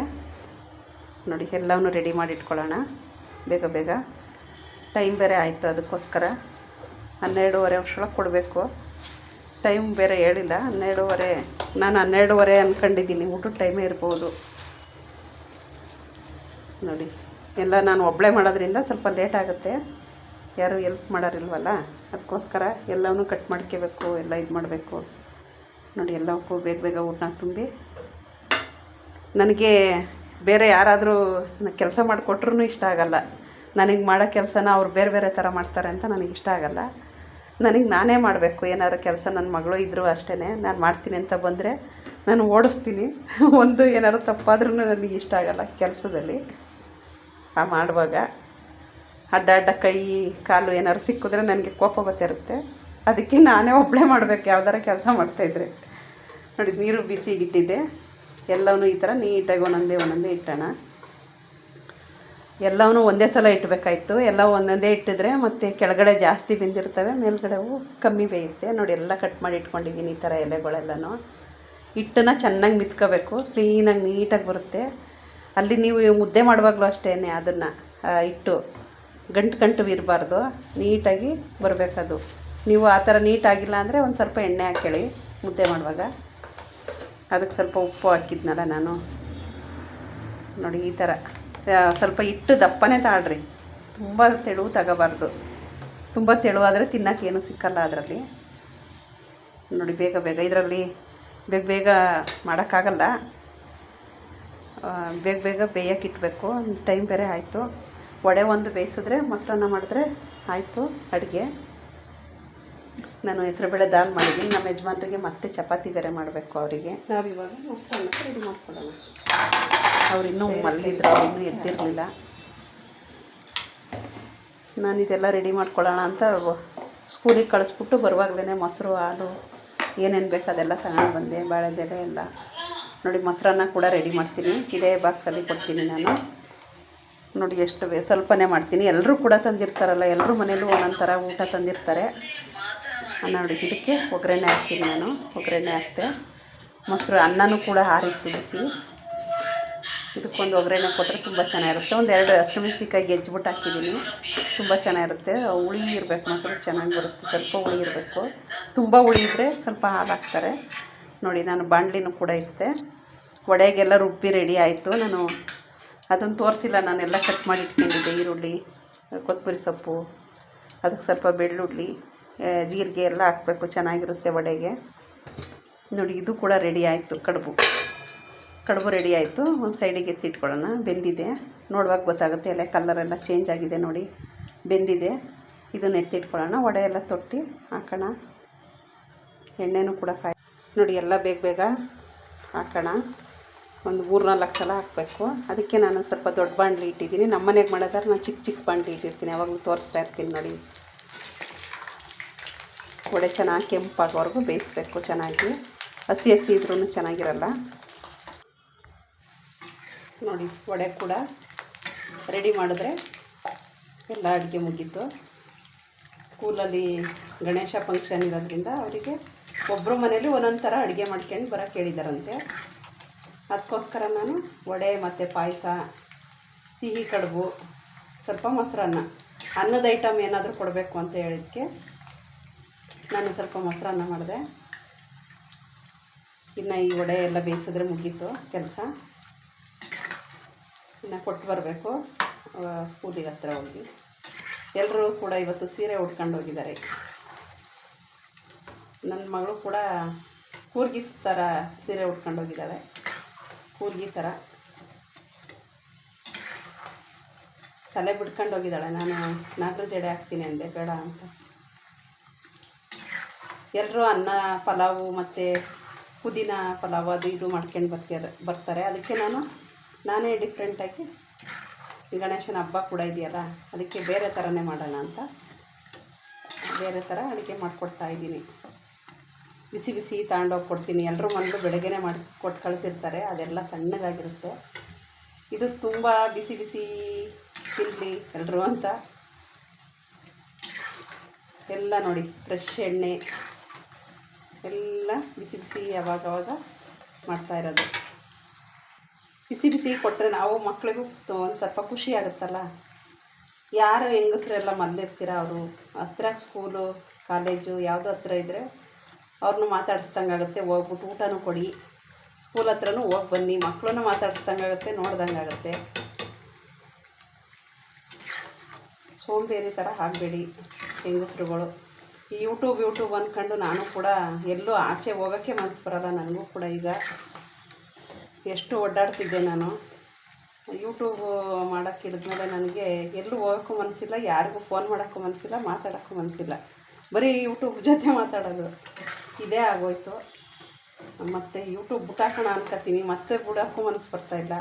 ನೋಡಿ, ಎಲ್ಲವನ್ನೂ ರೆಡಿ ಮಾಡಿ ಇಟ್ಕೊಳ್ಳೋಣ ಬೇಗ ಬೇಗ. ಟೈಮ್ ಬೇರೆ ಆಯಿತು ಅದಕ್ಕೋಸ್ಕರ. ಹನ್ನೆರಡೂವರೆ ವರ್ಷೊಳಗೆ ಕೊಡಬೇಕು. ಟೈಮ್ ಬೇರೆ ಹೇಳಿಲ್ಲ, ಹನ್ನೆರಡೂವರೆ, ನಾನು ಹನ್ನೆರಡೂವರೆ ಅಂದ್ಕೊಂಡಿದ್ದೀನಿ ಊಟದ ಟೈಮೇ ಇರ್ಬೋದು. ನೋಡಿ, ಎಲ್ಲ ನಾನು ಒಬ್ಬಳೇ ಮಾಡೋದ್ರಿಂದ ಸ್ವಲ್ಪ ಲೇಟ್ ಆಗುತ್ತೆ. ಯಾರು ಎಲ್ಪ್ ಮಾಡೋರಿಲ್ವಲ್ಲ, ಅದಕ್ಕೋಸ್ಕರ ಎಲ್ಲವನ್ನೂ ಕಟ್ ಮಾಡ್ಕೋಬೇಕು, ಎಲ್ಲ ಇದು ಮಾಡಬೇಕು. ನೋಡಿ ಎಲ್ಲವಕ್ಕೂ ಬೇಗ ಬೇಗ ಊಟನ ತುಂಬಿ. ನನಗೆ ಬೇರೆ ಯಾರಾದರೂ ಕೆಲಸ ಮಾಡಿಕೊಟ್ರೂ ಇಷ್ಟ ಆಗಲ್ಲ. ನನಗೆ ಮಾಡೋ ಕೆಲಸನ ಅವ್ರು ಬೇರೆ ಬೇರೆ ಥರ ಮಾಡ್ತಾರೆ ಅಂತ ನನಗೆ ಇಷ್ಟ ಆಗಲ್ಲ. ನನಗೆ ನಾನೇ ಮಾಡಬೇಕು, ಏನಾದ್ರು ಕೆಲಸ ನನ್ನ ಮಗಳು ಇದ್ದರೂ ಅಷ್ಟೇ ನಾನು ಮಾಡ್ತೀನಿ ಅಂತ ಬಂದರೆ ನಾನು ಓಡಿಸ್ತೀನಿ. ಒಂದು ಏನಾದ್ರು ತಪ್ಪಾದ್ರೂ ನನಗೆ ಇಷ್ಟ ಆಗಲ್ಲ ಕೆಲಸದಲ್ಲಿ. ಆ ಮಾಡುವಾಗ ಅಡ್ಡ ಅಡ್ಡ ಕೈ, ಕಾಲು ಏನಾದ್ರು ಸಿಕ್ಕಿದ್ರೆ ನನಗೆ ಕೋಪ ಗೊತ್ತಿರುತ್ತೆ. ಅದಕ್ಕೆ ನಾನೇ ಒಬ್ಬಳೇ ಮಾಡಬೇಕು, ಯಾವ್ದಾರ ಕೆಲಸ ಮಾಡ್ತಾಯಿದ್ರೆ ನೋಡಿ, ನೀರು ಬಿಸಿಗಿಟ್ಟಿದ್ದೆ ಎಲ್ಲವನ್ನೂ ಈ ಥರ ನೀಟಾಗಿ ಒಂದೊಂದೇ ಒಂದೊಂದೇ ಇಟ್ಟೋಣ. ಎಲ್ಲವನ್ನೂ ಒಂದೇ ಸಲ ಇಟ್ಬೇಕಾಯಿತು. ಎಲ್ಲ ಒಂದೊಂದೇ ಇಟ್ಟಿದ್ರೆ ಮತ್ತು ಕೆಳಗಡೆ ಜಾಸ್ತಿ ಬೆಂದಿರ್ತವೆ ಮೇಲ್ಗಡೆವು ಕಮ್ಮಿ ಬೇಯುತ್ತೆ. ನೋಡಿ, ಎಲ್ಲ ಕಟ್ ಮಾಡಿ ಇಟ್ಕೊಂಡಿದ್ದೀನಿ ಈ ಥರ ಎಲೆಗಳೆಲ್ಲನೂ. ಹಿಟ್ಟನ್ನು ಚೆನ್ನಾಗಿ ಮಿತ್ಕೋಬೇಕು, ಕ್ಲೀನಾಗಿ ನೀಟಾಗಿ ಬರುತ್ತೆ. ಅಲ್ಲಿ ನೀವು ಮುದ್ದೆ ಮಾಡುವಾಗಲೂ ಅಷ್ಟೇ ಅದನ್ನು ಇಟ್ಟು ಗಂಟು ಗಂಟು ಇರಬಾರ್ದು ನೀಟಾಗಿ ಬರಬೇಕದು. ನೀವು ಆ ಥರ ನೀಟಾಗಿಲ್ಲ ಅಂದರೆ ಒಂದು ಸ್ವಲ್ಪ ಎಣ್ಣೆ ಹಾಕ್ಕೊಳ್ಳಿ ಮುದ್ದೆ ಮಾಡುವಾಗ. ಅದಕ್ಕೆ ಸ್ವಲ್ಪ ಉಪ್ಪು ಹಾಕಿದ್ನಲ್ಲ ನಾನು. ನೋಡಿ, ಈ ಥರ. ಸ್ವಲ್ಪ ಹಿಟ್ಟು ದಪ್ಪನೇ ತಾಳ್ರಿ. ತುಂಬ ತೆಳು ತಗೋಬಾರ್ದು. ತುಂಬ ತೆಳುವಾದರೆ ತಿನ್ನೋಕ್ಕೇನು ಸಿಕ್ಕಲ್ಲ ಅದರಲ್ಲಿ. ನೋಡಿ, ಬೇಗ ಬೇಗ. ಇದರಲ್ಲಿ ಬೇಗ ಬೇಗ ಮಾಡೋಕ್ಕಾಗಲ್ಲ. ಬೇಗ ಬೇಗ ಬೇಯಕ್ಕೆ ಇಡಬೇಕು ಟೈಮ್ ಬೇರೆ ಆಯಿತು. ವಡೆ ಒಂದು ಬೇಯಿಸಿದ್ರೆ ಮೊಸರನ್ನ ಮಾಡಿದ್ರೆ ಆಯಿತು, ಅಡುಗೆ. ನಾನು ಹೆಸರುಬೇಳೆ ದಾಲ್ ಮಾಡಿದ್ದೀನಿ. ನಮ್ಮ ಯಜಮಾನ್ರಿಗೆ ಮತ್ತೆ ಚಪಾತಿ ಬೇರೆ ಮಾಡಬೇಕು ಅವರಿಗೆ. ನಾವಿವಾಗ ಮೊಸರನ್ನ ರೆಡಿ ಮಾಡ್ಕೊಳ್ಳೋಣ. ಅವ್ರು ಇನ್ನೂ ಮಲಗಿದ್ರು ಅವ್ರು ಇನ್ನೂ ಎದ್ದಿರಲಿಲ್ಲ ನಾನು ಇದೆಲ್ಲ ರೆಡಿ ಮಾಡ್ಕೊಳ್ಳೋಣ ಅಂತ ಸ್ಕೂಲಿಗೆ ಕಳಿಸ್ಬಿಟ್ಟು ಬರುವಾಗಲೇ ಮೊಸರು ಹಾಲು ಏನೇನು ಬೇಕು ಅದೆಲ್ಲ ತಗೊಂಡು ಬಂದೆ ಬಾಳೆದೆಲೆ ಎಲ್ಲ. ನೋಡಿ ಮೊಸರನ್ನ ಕೂಡ ರೆಡಿ ಮಾಡ್ತೀನಿ. ಇದೇ ಬಾಕ್ಸಲ್ಲಿ ಕೊಡ್ತೀನಿ ನಾನು. ನೋಡಿ ಎಷ್ಟು ಸ್ವಲ್ಪನೇ ಮಾಡ್ತೀನಿ. ಎಲ್ಲರೂ ಕೂಡ ತಂದಿರ್ತಾರಲ್ಲ ಎಲ್ಲರೂ ಮನೇಲೂ ಒಂದೊಂದು ಥರ ಊಟ ತಂದಿರ್ತಾರೆ. ನೋಡಿ ಇದಕ್ಕೆ ಒಗ್ಗರಣೆ ಹಾಕ್ತೀನಿ ನಾನು. ಒಗ್ಗರಣೆ ಹಾಕ್ತೆ ಮೊಸರು ಅನ್ನನೂ ಕೂಡ ಹಾರಿತ್ತು ಬಿಸಿ ಇದಕ್ಕೊಂದು ಒಗ್ಗರಣೆ ಕೊಟ್ಟರೆ ತುಂಬ ಚೆನ್ನಾಗಿರುತ್ತೆ. ಒಂದು ಎರಡು ಹಸಿಮೆಣ್ಸಿಕಾಯಿ ಗೆಜ್ಜಿಬಿಟ್ಟು ಹಾಕಿದ್ದೀನಿ. ತುಂಬ ಚೆನ್ನಾಗಿರುತ್ತೆ. ಹುಳಿ ಇರಬೇಕು ಮೊಸರು ಚೆನ್ನಾಗಿ ಬರುತ್ತೆ. ಸ್ವಲ್ಪ ಹುಳಿ ಇರಬೇಕು. ತುಂಬ ಹುಳಿ ಇದ್ದರೆ ಸ್ವಲ್ಪ ಹಾಲು ಹಾಕ್ತಾರೆ ನೋಡಿ, ನಾನು ಬಾಣಲಿನೂ ಕೂಡ ಇಟ್ಟೆ. ವಡೆಗೆಲ್ಲ ರುಬ್ಬಿ ರೆಡಿ ಆಯಿತು. ನಾನು ಅದನ್ನು ತೋರಿಸಿಲ್ಲ. ನಾನೆಲ್ಲ ಕಟ್ ಮಾಡಿ ಇಟ್ಕೊಂಡಿದ್ದೆ. ಈರುಳ್ಳಿ, ಕೊತ್ತಂಬರಿ ಸೊಪ್ಪು, ಅದಕ್ಕೆ ಸ್ವಲ್ಪ ಬೆಳ್ಳುಳ್ಳಿ ಜೀರಿಗೆ ಎಲ್ಲ ಹಾಕಬೇಕು. ಚೆನ್ನಾಗಿರುತ್ತೆ ವಡೆಗೆ. ನೋಡಿ, ಇದು ಕೂಡ ರೆಡಿ ಆಯಿತು. ಕಡುಬು. ಕಡುಬು ರೆಡಿ ಆಯಿತು. ಒಂದು ಸೈಡಿಗೆ ಎತ್ತಿಟ್ಕೊಳ್ಳೋಣ. ಬೆಂದಿದೆ. ನೋಡುವಾಗ ಗೊತ್ತಾಗುತ್ತೆ ಎಲ್ಲ ಕಲರೆಲ್ಲ ಚೇಂಜ್ ಆಗಿದೆ ನೋಡಿ. ಬೆಂದಿದೆ. ಇದನ್ನು ಎತ್ತಿಟ್ಕೊಳ್ಳೋಣ. ವಡೆ ಎಲ್ಲ ತೊಟ್ಟಿ ಹಾಕೋಣ. ಎಣ್ಣೆನೂ ಕೂಡ ಕಾಯಿ ನೋಡಿ ಎಲ್ಲ ಬೇಗ ಬೇಗ ಹಾಕೋಣ. ಒಂದು ಮೂರ್ನಾಲ್ಕು ಸಲ ಹಾಕಬೇಕು. ಅದಕ್ಕೆ ನಾನು ಸ್ವಲ್ಪ ದೊಡ್ಡ ಬಾಂಡ್ಲಿ ಇಟ್ಟಿದ್ದೀನಿ. ನಮ್ಮ ಮನೆಗೆ ನಾನು ಚಿಕ್ಕ ಚಿಕ್ಕ ಬಾಂಡ್ಲಿ ಇಟ್ಟಿರ್ತೀನಿ. ಯಾವಾಗಲೂ ತೋರಿಸ್ತಾ ಇರ್ತೀನಿ ನೋಡಿ. ವಡೆ ಚೆನ್ನಾಗಿ ಕೆಂಪಾಗೋವರೆಗೂ ಬೇಯಿಸ್ಬೇಕು ಚೆನ್ನಾಗಿ. ಹಸಿ ಹಸಿ ಇದ್ರೂ ಚೆನ್ನಾಗಿರಲ್ಲ. ನೋಡಿ, ವಡೆ ಕೂಡ ರೆಡಿ ಮಾಡಿದ್ರೆ ಎಲ್ಲ ಅಡುಗೆ ಮುಗೀತು. ಸ್ಕೂಲಲ್ಲಿ ಗಣೇಶ ಫಂಕ್ಷನ್ ಇರೋದ್ರಿಂದ ಅವರಿಗೆ ಒಬ್ಬರು ಮನೇಲಿ ಒಂದೊಂದು ಥರ ಅಡುಗೆ ಮಾಡ್ಕೊಂಡು ಬರೋಕ್ಕೆ ಹೇಳಿದಾರಂತೆ. ಅದಕ್ಕೋಸ್ಕರ ನಾನು ವಡೆ ಮತ್ತು ಪಾಯಸ, ಸಿಹಿ ಕಡುಬು, ಸ್ವಲ್ಪ ಮೊಸರನ್ನ, ಅನ್ನದ ಐಟಮ್ ಏನಾದರೂ ಕೊಡಬೇಕು ಅಂತ ಹೇಳಿದ್ದಕ್ಕೆ ನಾನು ಸ್ವಲ್ಪ ಮೊಸರನ್ನ ಮಾಡಿದೆ. ಇನ್ನು ಈ ವಡೆ ಎಲ್ಲ ಬೇಯಿಸಿದ್ರೆ ಮುಗೀತು ಕೆಲಸ. ಇನ್ನು ಕೊಟ್ಟು ಬರಬೇಕು ಸ್ಕೂಲಿಗೆ ಹತ್ರ ಹೋಗಿ. ಎಲ್ಲರೂ ಕೂಡ ಇವತ್ತು ಸೀರೆ ಉಟ್ಕೊಂಡು ಹೋಗಿದ್ದಾರೆ. ನನ್ನ ಮಗಳು ಕೂಡ ಕೂರ್ಗಿಸ್ ಥರ ಸೀರೆ ಉಟ್ಕೊಂಡು ಹೋಗಿದ್ದಾಳೆ. ಕೂರ್ಗಿ ಥರ ತಲೆ ಬಿಡ್ಕೊಂಡು ಹೋಗಿದ್ದಾಳೆ. ನಾನು ನಾಗರ ಜಡೆ ಹಾಕ್ತೀನಿ ಅಂದೆ, ಬೇಡ ಅಂತ. ಎಲ್ಲರೂ ಅನ್ನ, ಪಲಾವು ಮತ್ತು ಪುದೀನ ಪಲಾವು ಅದು ಇದು ಮಾಡ್ಕೊಂಡು ಬರ್ತಾರೆ ಬರ್ತಾರೆ. ಅದಕ್ಕೆ ನಾನು ನಾನೇ ಡಿಫ್ರೆಂಟಾಗಿ ಗಣೇಶನ ಹಬ್ಬ ಕೂಡ ಇದೆಯಲ್ಲ, ಅದಕ್ಕೆ ಬೇರೆ ಥರನೇ ಮಾಡೋಣ ಅಂತ. ಬೇರೆ ಥರ ಅಡುಗೆ ಮಾಡಿಕೊಡ್ತಾ ಇದ್ದೀನಿ. ಬಿಸಿ ಬಿಸಿ ತಗೊಂಡೋಗಿ ಕೊಡ್ತೀನಿ. ಎಲ್ಲರೂ ಮೊದಲು ಬೆಳಗ್ಗೆನೇ ಮಾಡಿ ಕೊಟ್ಟು ಕಳಿಸಿರ್ತಾರೆ. ಅದೆಲ್ಲ ತಣ್ಣಗಾಗಿರುತ್ತೆ. ಇದು ತುಂಬ ಬಿಸಿ ಬಿಸಿ ತಿನ್ನಲಿ ಎಲ್ಲರೂ ಅಂತ. ಎಲ್ಲ ನೋಡಿ ಫ್ರೆಶ್ ಎಣ್ಣೆ. ಎಲ್ಲ ಬಿಸಿ ಬಿಸಿ ಯಾವಾಗವಾಗ ಮಾಡ್ತಾ ಇರೋದು. ಬಿಸಿ ಬಿಸಿ ಕೊಟ್ಟರೆ ನಾವು ಮಕ್ಕಳಿಗೂ ಒಂದು ಸ್ವಲ್ಪ ಖುಷಿ ಆಗುತ್ತಲ್ಲ? ಯಾರು ಹೆಂಗಸ್ರೆಲ್ಲ ಮಲ್ಲಿರ್ತೀರ ಅವರು? ಹತ್ರ ಸ್ಕೂಲು ಕಾಲೇಜು ಯಾವುದೋ ಹತ್ರ ಇದ್ದರೆ ಅವ್ರನ್ನೂ ಮಾತಾಡಿಸ್ದಂಗೆ ಆಗುತ್ತೆ. ಹೋಗ್ಬಿಟ್ಟು ಊಟನೂ ಕೊಡಿ. ಸ್ಕೂಲ್ ಹತ್ರನೂ ಹೋಗಿ ಬನ್ನಿ. ಮಕ್ಕಳನ್ನು ಮಾತಾಡಿಸ್ದಂಗೆ ಆಗುತ್ತೆ, ನೋಡ್ದಂಗೆ ಆಗುತ್ತೆ. ಸೋಂಬೇರಿ ಥರ ಆಗಬೇಡಿ ಹೆಂಗಸ್ರುಗಳು. ಈ ಯೂಟ್ಯೂಬ್ ಯೂಟ್ಯೂಬ್ ಅಂದ್ಕೊಂಡು ನಾನು ಕೂಡ ಎಲ್ಲೂ ಆಚೆ ಹೋಗೋಕ್ಕೆ ಮನಸ್ಸು ಬರೋಲ್ಲ. ನನಗೂ ಕೂಡ ಈಗ ಎಷ್ಟು ಓಡಾಡ್ತಿದ್ದೆ ನಾನು. ಯೂಟ್ಯೂಬು ಮಾಡೋಕ್ಕೆ ಹಿಡಿದ್ಮೇಲೆ ನನಗೆ ಎಲ್ಲೂ ಹೋಗೋಕ್ಕೂ ಮನಸ್ಸಿಲ್ಲ ಯಾರಿಗೂ ಫೋನ್ ಮಾಡೋಕ್ಕೂ ಮನಸ್ಸಿಲ್ಲ ಮಾತಾಡೋಕ್ಕೂ ಮನಸ್ಸಿಲ್ಲ ಬರೀ ಯೂಟ್ಯೂಬ್ ಜೊತೆ ಮಾತಾಡೋದು. ಇದೇ ಆಗೋಯ್ತು. ಮತ್ತು ಯೂಟ್ಯೂಬ್ ಬಿಟ್ಟಾಕೋಣ ಅನ್ಕೋತೀನಿ ಮತ್ತೆ ಬಿಡೋಕ್ಕೂ ಮನಸ್ಸು ಬರ್ತಾಯಿಲ್ಲ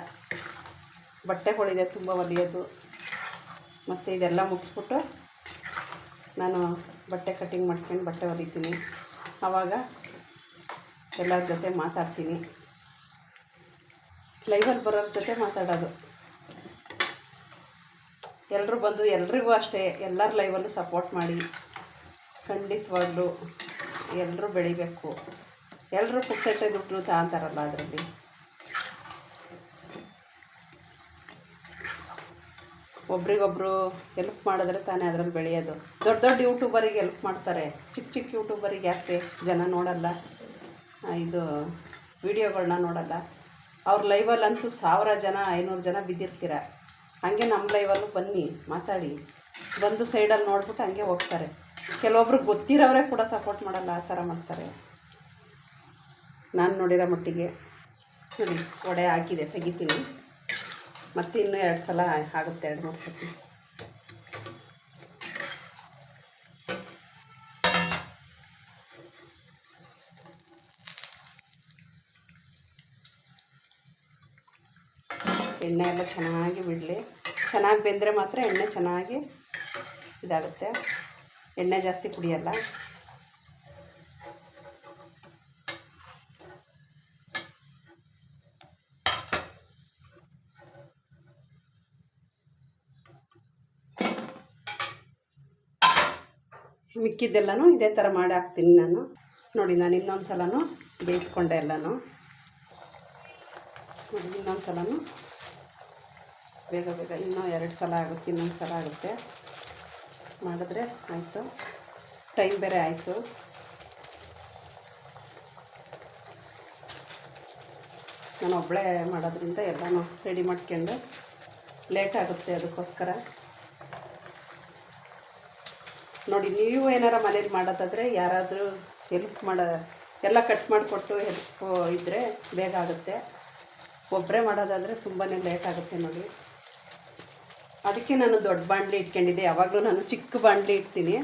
ಬಟ್ಟೆಗಳಿದೆ ತುಂಬ ಒಲಿಯೋದು. ಮತ್ತು ಇದೆಲ್ಲ ಮುಗಿಸ್ಬಿಟ್ಟು ನಾನು ಬಟ್ಟೆ ಕಟ್ಟಿಂಗ್ ಮಾಡ್ಕೊಂಡು ಬಟ್ಟೆ ಹೊಲಿತೀನಿ ಆವಾಗ ಎಲ್ಲರ ಜೊತೆ ಮಾತಾಡ್ತೀನಿ. ಲೈವಲ್ಲಿ ಬರೋರ ಜೊತೆ ಮಾತಾಡೋದು. ಎಲ್ಲರೂ ಬಂದು ಎಲ್ರಿಗೂ ಅಷ್ಟೇ, ಎಲ್ಲರ ಲೈವಲ್ಲೂ ಸಪೋರ್ಟ್ ಮಾಡಿ, ಖಂಡಿತವಾಗ್ಲೂ ಎಲ್ಲರೂ ಬೆಳಿಬೇಕು. ಎಲ್ಲರೂ ಪುಕ್ಸಟ್ಟೆ ದುಡ್ಡು ತಗೊಂತಾರಲ್ಲ ಅದರಲ್ಲಿ. ಒಬ್ರಿಗೊಬ್ರು ಎಲ್ಪ್ ಮಾಡಿದ್ರೆ ತಾನೇ ಅದ್ರಲ್ಲಿ ಬೆಳೆಯೋದು. ದೊಡ್ಡ ದೊಡ್ಡ ಯೂಟ್ಯೂಬರಿಗೆ ಎಲ್ಪ್ ಮಾಡ್ತಾರೆ. ಚಿಕ್ಕ ಚಿಕ್ಕ ಯೂಟ್ಯೂಬರಿಗೆ ಯಾಕೆ ಜನ ನೋಡಲ್ಲ? ಇದು ವಿಡಿಯೋಗಳನ್ನ ನೋಡಲ್ಲ. ಅವ್ರ ಲೈವಲ್ಲಂತೂ ಸಾವಿರ ಜನ, ಐನೂರು ಜನ ಬಿದ್ದಿರ್ತೀರ. ಹಾಗೆ ನಮ್ಮ ಲೈವಲ್ಲೂ ಬನ್ನಿ, ಮಾತಾಡಿ. ಬಂದು ಸೈಡಲ್ಲಿ ನೋಡ್ಬಿಟ್ಟು ಹಂಗೆ ಹೋಗ್ತಾರೆ. ಕೆಲವೊಬ್ರು ಗೊತ್ತಿರೋರೇ ಕೂಡ ಸಪೋರ್ಟ್ ಮಾಡಲ್ಲ, ಆ ಥರ ಮಾಡ್ತಾರೆ. ನಾನು ನೋಡಿರೋ ಮಟ್ಟಿಗೆ. ನೋಡಿ ವಡೆ ಹಾಕಿದೆ ತೆಗಿತೀನಿ. ಮತ್ತೆ ಇನ್ನೂ ಎರಡು ಸಲ ಆಗುತ್ತೆ, ಎರಡು ಮೂರು ಸತಿ. ಎಣ್ಣೆ ಎಲ್ಲ ಚೆನ್ನಾಗಿ ಬಿಡಲಿ. ಚೆನ್ನಾಗಿ ಬೆಂದರೆ ಮಾತ್ರ ಎಣ್ಣೆ ಚೆನ್ನಾಗಿ ಇದಾಗುತ್ತೆ. ಎಣ್ಣೆ ಜಾಸ್ತಿ ಕುಡಿಯಲ್ಲ. ಮಿಕ್ಕಿದ್ದೆಲ್ಲನೂ ಇದೇ ಥರ ಮಾಡಿ ಹಾಕ್ತೀನಿ ನಾನು. ನೋಡಿ, ನಾನು ಇನ್ನೊಂದು ಸಲನೂ ಬೇಯಿಸ್ಕೊಂಡೆ ಎಲ್ಲನೂ. ನೋಡಿ ಇನ್ನೊಂದು ಸಲನೂ ಬೇಗ ಬೇಗ ಇನ್ನೂ ಎರಡು ಸಲ ಆಗುತ್ತೆ, ಇನ್ನೊಂದು ಸಲ ಆಗುತ್ತೆ. ಮಾಡಿದ್ರೆ ಆಯಿತು. ಟೈಮ್ ಬೇರೆ ಆಯಿತು. ನಾನು ಒಬ್ಬಳೇ ಮಾಡೋದ್ರಿಂದ ಎಲ್ಲನೂ ರೆಡಿ ಮಾಡ್ಕೊಂಡು ಲೇಟ್ ಆಗುತ್ತೆ ಅದಕ್ಕೋಸ್ಕರ. ನೋಡಿ, ನೀವು ಏನಾರ ಮನೇಲಿ ಮಾಡೋದಾದರೆ ಯಾರಾದರೂ ಹೆಲ್ಪ್ ಮಾಡೋ, ಎಲ್ಲ ಕಟ್ ಮಾಡಿಕೊಟ್ಟು ಹೆಲ್ಪ್ ಇದ್ದರೆ ಬೇಗ ಆಗುತ್ತೆ. ಒಬ್ಬರೇ ಮಾಡೋದಾದರೆ ತುಂಬಾ ಲೇಟ್ ಆಗುತ್ತೆ ನೋಡಿ. ಅದಕ್ಕೆ ನಾನು ದೊಡ್ಡ ಬಾಣಲಿ ಇಟ್ಕೊಂಡಿದ್ದೆ. ಯಾವಾಗಲೂ ನಾನು ಚಿಕ್ಕ ಬಾಂಡ್ಲಿ ಇಡ್ತೀನಿ.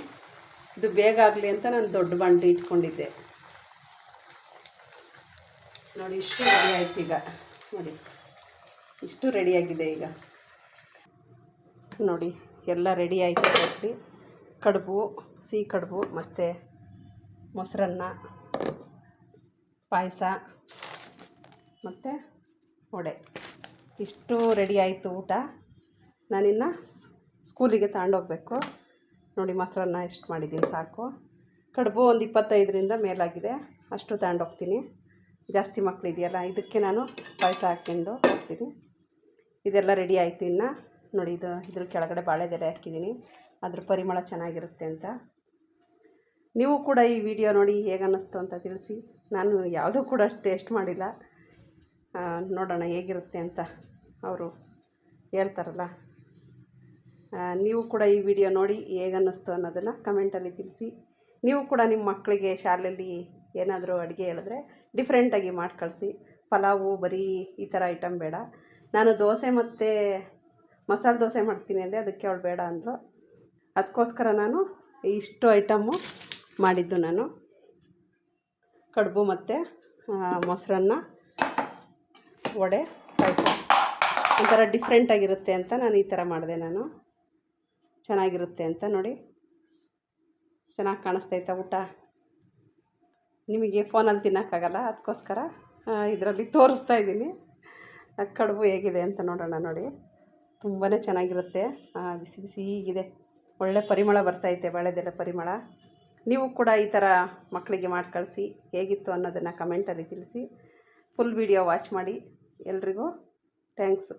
ಇದು ಬೇಗ ಆಗಲಿ ಅಂತ ನಾನು ದೊಡ್ಡ ಬಾಣಲಿ ಇಟ್ಕೊಂಡಿದ್ದೆ. ನೋಡಿ, ಇಷ್ಟು ರೆಡಿ ಆಯ್ತು ಈಗ. ನೋಡಿ, ಇಷ್ಟು ರೆಡಿಯಾಗಿದೆ ಈಗ. ನೋಡಿ, ಎಲ್ಲ ರೆಡಿ ಆಯಿತು ರೊಟ್ಟಿ ಕಡುಬು, ಸಿಹಿ ಕಡುಬು, ಮತ್ತು ಮೊಸರನ್ನ, ಪಾಯಸ, ಮತ್ತು ವಡೆ. ಇಷ್ಟು ರೆಡಿ ಆಯಿತು ಊಟ. ನಾನಿನ್ನು ಸ್ಕೂಲಿಗೆ ತಗೊಂಡೋಗ್ಬೇಕು ನೋಡಿ ಮೊಸರನ್ನ ಎಷ್ಟು ಮಾಡಿದ್ದೀನಿ ಸಾಕು. ಕಡುಬು ಒಂದು ಇಪ್ಪತ್ತೈದರಿಂದ ಮೇಲಾಗಿದೆ. ಅಷ್ಟು ತಗೊಂಡೋಗ್ತೀನಿ ಜಾಸ್ತಿ ಮಕ್ಕಳಿದೆಯಲ್ಲ ಇದಕ್ಕೆ ನಾನು ಪಾಯಸ ಹಾಕ್ಕೊಂಡು ಹೋಗ್ತೀನಿ. ಇದೆಲ್ಲ ರೆಡಿ ಆಯಿತು ಇನ್ನು. ನೋಡಿ ಇದು, ಇದ್ರ ಕೆಳಗಡೆ ಬಾಳೆದೆಲೆ ಹಾಕಿದ್ದೀನಿ. ಅದ್ರ ಪರಿಮಳ ಚೆನ್ನಾಗಿರುತ್ತೆ ಅಂತ. ನೀವು ಕೂಡ ಈ ವಿಡಿಯೋ ನೋಡಿ ಹೇಗೆ ಅನ್ನಿಸ್ತು ಅಂತ ತಿಳಿಸಿ. ನಾನು ಯಾವುದೂ ಕೂಡ ಟೇಸ್ಟ್ ಮಾಡಿಲ್ಲ. ನೋಡೋಣ ಹೇಗಿರುತ್ತೆ ಅಂತ ಅವರು ಹೇಳ್ತಾರಲ್ಲ. ನೀವು ಕೂಡ ಈ ವಿಡಿಯೋ ನೋಡಿ ಹೇಗನ್ನಿಸ್ತು ಅನ್ನೋದನ್ನು ಕಮೆಂಟಲ್ಲಿ ತಿಳಿಸಿ. ನೀವು ಕೂಡ ನಿಮ್ಮ ಮಕ್ಕಳಿಗೆ ಶಾಲೆಯಲ್ಲಿ ಏನಾದರೂ ಅಡುಗೆ ಹೇಳಿದ್ರೆ ಡಿಫ್ರೆಂಟಾಗಿ ಮಾಡಿ ಕಳಿಸಿ ಪಲಾವು, ಬರೀ ಈ ಥರ ಐಟಮ್ ಬೇಡ. ನಾನು ದೋಸೆ ಮತ್ತು ಮಸಾಲೆ ದೋಸೆ ಮಾಡ್ತೀನಿ ಅಂದರೆ ಅದಕ್ಕೆ ಅವಳು ಬೇಡ ಅಂದಳು ಅದಕ್ಕೋಸ್ಕರ ನಾನು ಇಷ್ಟು ಐಟಮ್ಮು ಮಾಡಿದ್ದು ನಾನು. ಕಡುಬು ಮತ್ತು ಮೊಸರನ್ನ, ವಡೆ, ಪಾಯಸ. ಒಂಥರ ಡಿಫ್ರೆಂಟಾಗಿರುತ್ತೆ ಅಂತ ನಾನು ಈ ಥರ ಮಾಡಿದೆ ನಾನು. ಚೆನ್ನಾಗಿರುತ್ತೆ ಅಂತ ನೋಡಿ. ಚೆನ್ನಾಗಿ ಕಾಣಿಸ್ತೈತಾ ಊಟ. ನಿಮಗೆ ಫೋನಲ್ಲಿ ತಿನ್ನೋಕ್ಕಾಗಲ್ಲ? ಅದಕ್ಕೋಸ್ಕರ ಇದರಲ್ಲಿ ತೋರಿಸ್ತಾ ಇದ್ದೀನಿ. ಕಡುಬು ಹೇಗಿದೆ ಅಂತ ನೋಡೋಣ ನೋಡಿ. ತುಂಬಾ ಚೆನ್ನಾಗಿರುತ್ತೆ. ಬಿಸಿ ಬಿಸಿ ಹೀಗಿದೆ. ಒಳ್ಳೆ ಪರಿಮಳ ಬರ್ತೈತೆ ಬಾಳೆದೆಲ್ಲ ಪರಿಮಳ. ನೀವು ಕೂಡ ಈ ಥರ ಮಕ್ಕಳಿಗೆ ಮಾಡಿ ಕಳಿಸಿ. ಹೇಗಿತ್ತು ಅನ್ನೋದನ್ನು ಕಮೆಂಟಲ್ಲಿ ತಿಳಿಸಿ. ಫುಲ್ ವಿಡಿಯೋ ವಾಚ್ ಮಾಡಿ ಎಲ್ರಿಗೂ. ಥ್ಯಾಂಕ್ಸ್.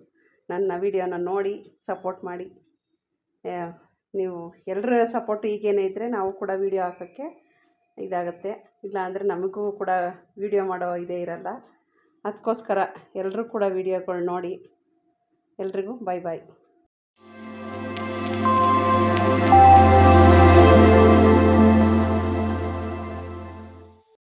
ನನ್ನ ವಿಡಿಯೋನ ನೋಡಿ, ಸಪೋರ್ಟ್ ಮಾಡಿ. ನೀವು ಎಲ್ಲರ ಸಪೋರ್ಟ್ ಈಗೇನೇ ಇದ್ದರೆ ನಾವು ಕೂಡ ವೀಡಿಯೋ ಹಾಕೋಕ್ಕೆ ಇದಾಗುತ್ತೆ. ಇಲ್ಲಾಂದರೆ ನಮಗೂ ಕೂಡ ವೀಡಿಯೋ ಮಾಡೋ ಇದೇ ಇರಲ್ಲ. ಅದಕ್ಕೋಸ್ಕರ ಎಲ್ಲರೂ ಕೂಡ ವೀಡಿಯೋಗಳು ನೋಡಿ. ಎಲ್ರಿಗೂ ಬಾಯ್ ಬಾಯ್